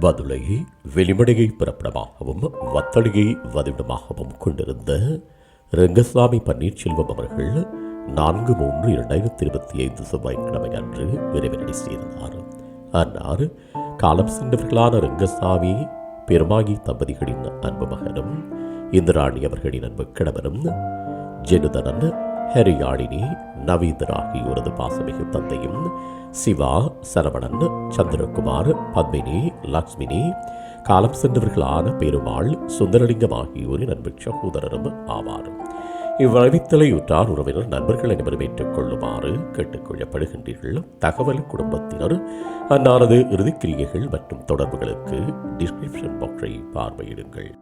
வதுளையை வெளிமடையை பிறப்பிடமாகவும் வத்தடியை வதிவிடமாகவும் கொண்டிருந்த ரெங்கசாமி பன்னீர்செல்வம் அவர்கள் நான்கு மூன்று இரண்டாயிரத்தி இருபத்தி ஐந்து செவ்வாய்க்கிழமை அன்று இறைவனடி சேர்ந்தார். அன்னார் காலம் சென்றவர்களான ரெங்கசாமி பெருமாகி தம்பதிகளின் அன்பு மகனும் இந்திராணி அவர்களின் அன்பு கணவனும் ஜெனுதனன் ஹரியாழினி நவீந்தர் ஆகியோரது பாசமிகு தந்தையும் சிவா சரவணன் சந்திரகுமார் பத்மினி லக்ஷ்மினி காலம் சென்றவர்களான பெருமாள் சுந்தரலிங்கம் ஆகியோரின் அன்பு சகோதரரும் ஆவார். இவ்வறிவித்தலை உற்றார் உறவினர் நண்பர்கள் அனைவரும் ஏற்றுக்கொள்ளுமாறு கேட்டுக்கொள்ளப்படுகின்றீர்கள் தகவல் குடும்பத்தினர் அன்னாரது இறுதிக்கிரியைகள் மற்றும் தொடர்புகளுக்கு டிஸ்கிரிப்ஷன் பாக்ஸை பார்வையிடுங்கள்.